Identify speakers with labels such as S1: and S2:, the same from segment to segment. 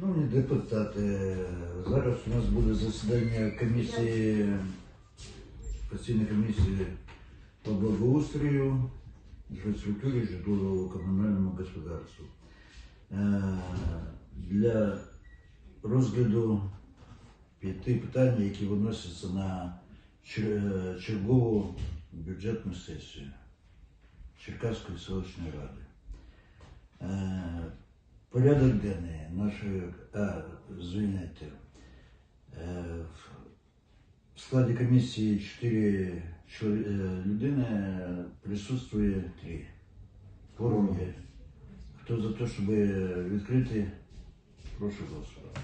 S1: Шановні депутати, зараз у нас буде засідання комісії, постійної комісії по благоустрою, інфраструктурі, житлово-комунальному господарству. Е, Для розгляду п'яти питань, які виносяться на чергову бюджетну сесію Черкаської селищної ради. Е, Порядок денний нашої, а, звиняйте, е, в складі комісії 4 людини, присутствує 3. Форум є. Хто за те, щоб відкрити, прошу голосувати.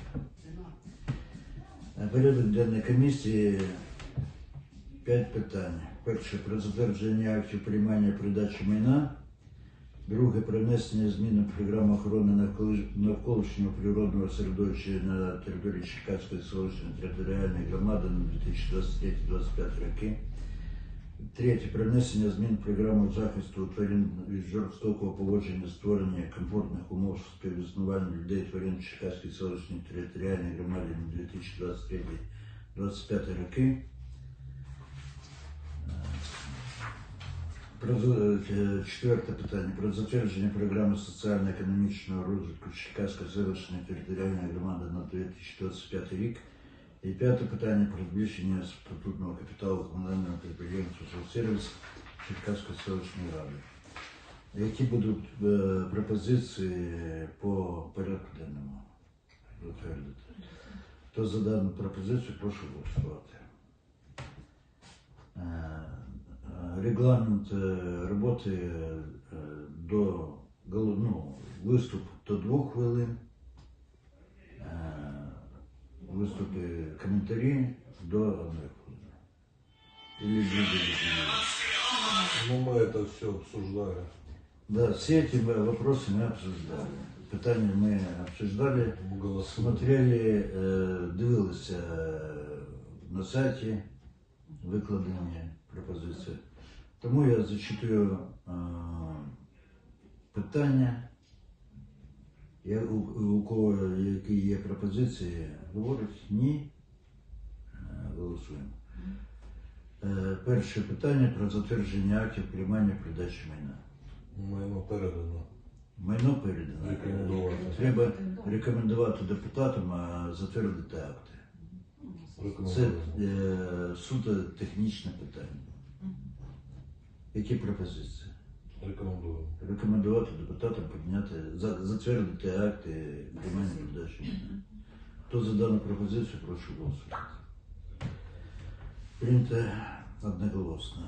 S1: Е, Порядок денний комісії 5 питань. Перше про затвердження актів приймання передачі майна. Друге про внесення змін у програму охорони навколишнього природного середовища на території Черкаської селищної територіальної громади на 2023-2025 роки. Третє про внесення змін в програму захисту тварин від жорстокого поводження створення комфортних умов співіснування людей тварин в Черкаській селищній територіальній громаді на 2023-2025 роки. Про за- е, четверте питання про затвердження програми соціально-економічного розвитку Черкаської селищної територіальної громади на 2025 рік. І п'яте питання про збільшення статутного капіталу комунального підприємства «Жилсервіс» Черкаської селищної ради. Які будуть е, пропозиції по порядку денному? Хто за дану пропозицію, прошу голосувати. Регламент е, роботи е, до гол- ну, виступ до двох хвилин, е, виступи коментарі до одної хвилини. Или дві
S2: Ну, мы это все обсуждали.
S1: Да, все эти ва- вопросы мы обсуждали. Питання ми обсуждали.
S2: Мы голосовали.
S1: Смотрели, е, дивилися е, на сайті викладені пропозиції. Тому я зачитую е, питання. Я, у, у кого які є пропозиції, говорить ні. Е, Голосуємо. Е, Перше питання про затвердження актів приймання передачі майна.
S2: Майно передано.
S1: Майно передано.
S2: Рекомендувати.
S1: Треба рекомендувати депутатам а затвердити акти. Це е, суто технічне питання. Які пропозиції?
S2: Рекомендуємо.
S1: Рекомендувати депутатам підняти, затвердити акти приймання передачі. Хто за дану пропозицію, прошу голосувати. Прийнято одноголосно.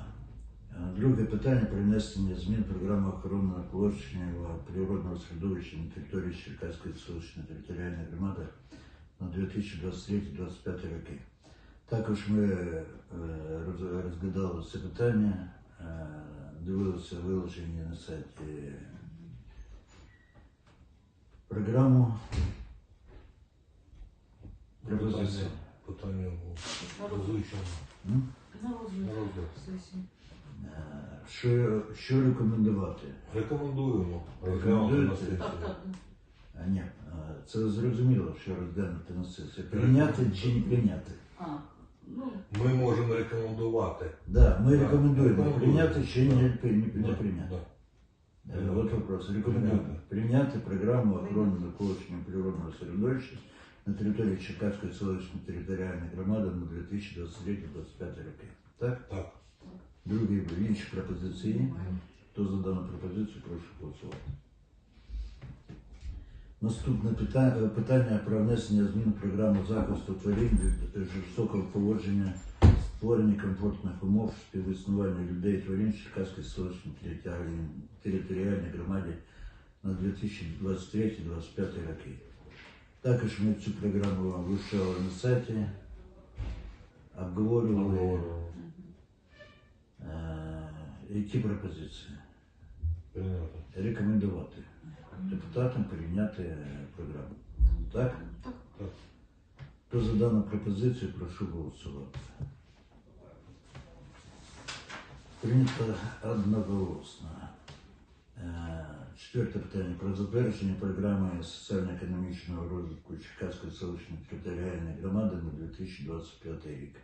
S1: Е, Друге питання про внесення змін програми охорони навколишнього природного середовища на території Черкаської селищної територіальної громади на 2023-2025 роки. Також ми е, роз- розглядали це питання, дивилися виложення на сайті програму. Пропозиція.
S2: Питання озвучено.
S3: На розгляд сесії.
S1: Е, Що, що рекомендувати?
S2: Рекомендуємо.
S1: Рекомендуєте?
S2: Розглянути.
S3: Так, так.
S1: А, ні, е, це зрозуміло, що розглянути на сесію. Прийняти чи не прийняти?
S3: А,
S2: Ми можемо рекомендувати.
S1: Да, ми
S2: Так,
S1: рекомендуємо
S2: рекомендуємо.
S1: прийняти чи не, при- не, не
S2: Да,
S1: прийняти.
S2: да.
S1: Е, От вопрос. Рекомендуємо
S2: Прийняти.
S1: прийняти програму охорони навколишнього природного середовища на території Черкаської селищної територіальної громади на 2023-2025 роки. Так?
S2: Так.
S1: Другі інші пропозиції. Хто за дану пропозицію, прошу голосувати. Наступне питання, питання про внесення змін в програму захисту тварин від жорстокого поводження, створення комфортних умов співіснування людей і тварин в Черкаській селищній територіальній- територіальній громаді на 2023-2025 роки. Також ми цю програму вивчали на сайті, обговорювали.
S2: Обговорюємо.
S1: Е, Які пропозиції?
S2: Прийняти.
S1: Рекомендувати депутатам прийняти програму. Так?
S3: так.
S2: Так.
S1: Хто за дану пропозицію, прошу голосувати. Прийнято одноголосно. Е, Четверте питання про затвердження програми соціально-економічного розвитку Черкаської селищної територіальної громади на 2025 рік.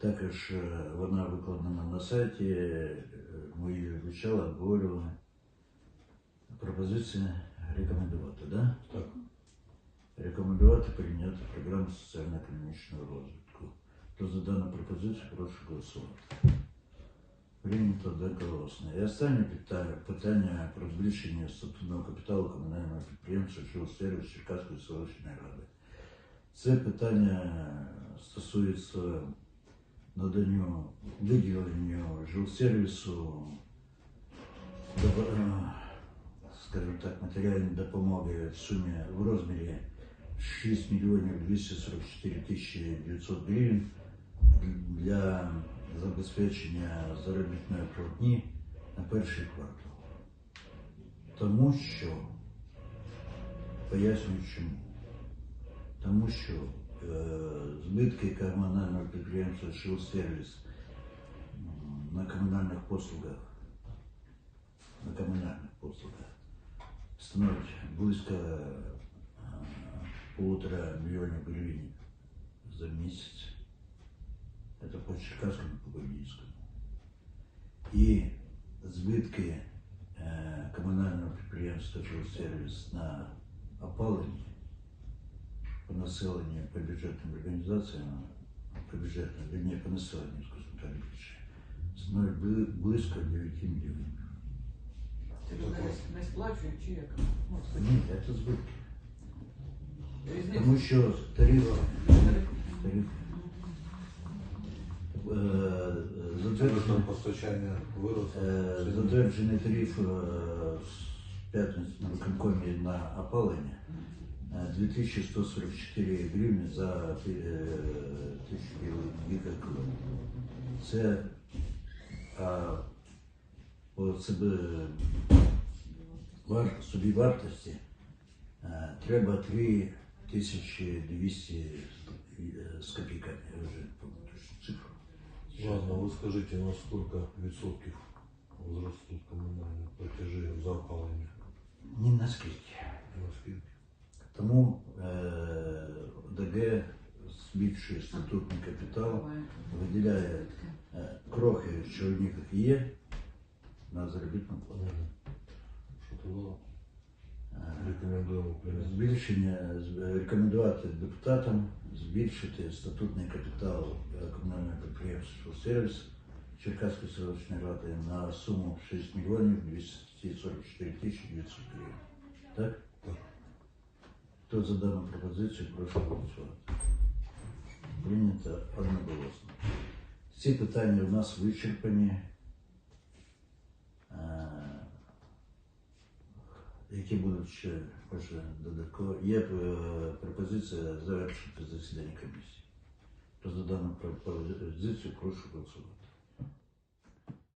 S1: Також е, вона викладена на сайті, ми її вивчали, обговорювали. Пропозиція рекомендувати, да?
S2: Так.
S1: Рекомендувати прийняти програму соціально-економічного розвитку. Хто за дану пропозицію, прошу голосувати. Прийнято одноголосно. І останнє питання, питання про збільшення статутного капіталу комунального підприємства «Жилсервіс» Черкаської селищної ради. Це питання стосується наданню виділенню жилсервісу, е, скажімо так, матеріальної допомоги в сумі в розмірі 6 мільйонів 244 тисячі 900 гривень для забезпечення заробітної платні на перший квартал. Тому що, пояснюю чому. Тому що збитки комунального підприємства «Шилсервіс» м, на комунальних послугах, на комунальних послугах становить близько е, полутора мільйонів гривень за місяць. Это по Черкасскому, по Бельгийскому. И збитки е, комунального підприємства «Жилсервіс» на опалення по населенню, по бюджетним організаціям, по бюджетним, вернее, по населенню, скажімо так, більше, становить бли- близько 9 мільйонів.
S3: Це ж не, сплачують чи як?
S1: Ні, це збитки. Тому що тариф, тариф е, затверджений тариф е, з на виконкомі на опалення 2144 гривні за е, тисячу гігакалорій. Це а, по себе вар, собі вартості е, треба 3200 е, з копійками. Я не пам'ятаю цифру.
S2: Ладно, вы скажите, на сколько відсотків возрастут коммунальные платежи за опалення?
S1: Ні наскільки.
S2: Наскільки?
S1: Тому е, ОДГ збільшує статутний капітал, виділяє е, крохи, що в них є, на заробітну плату.
S2: Мгм. Що то було?
S1: Е. Збільшення рекомендувати депутатам збільшити статутний капітал комунального підприємства «Сервіс» Черкаської селищної ради на суму 6 мільйонів 244 тисячі 900 гривень. Так?
S2: Так.
S1: Хто за дану пропозицію, прошу голосувати. Прийнято одноголосно. Ці питання у нас вичерпані. Е, Які будуть ще може додатково. Є е, пропозиція завершити засідання комісії. Хто за дану пропозицію, прошу голосувати.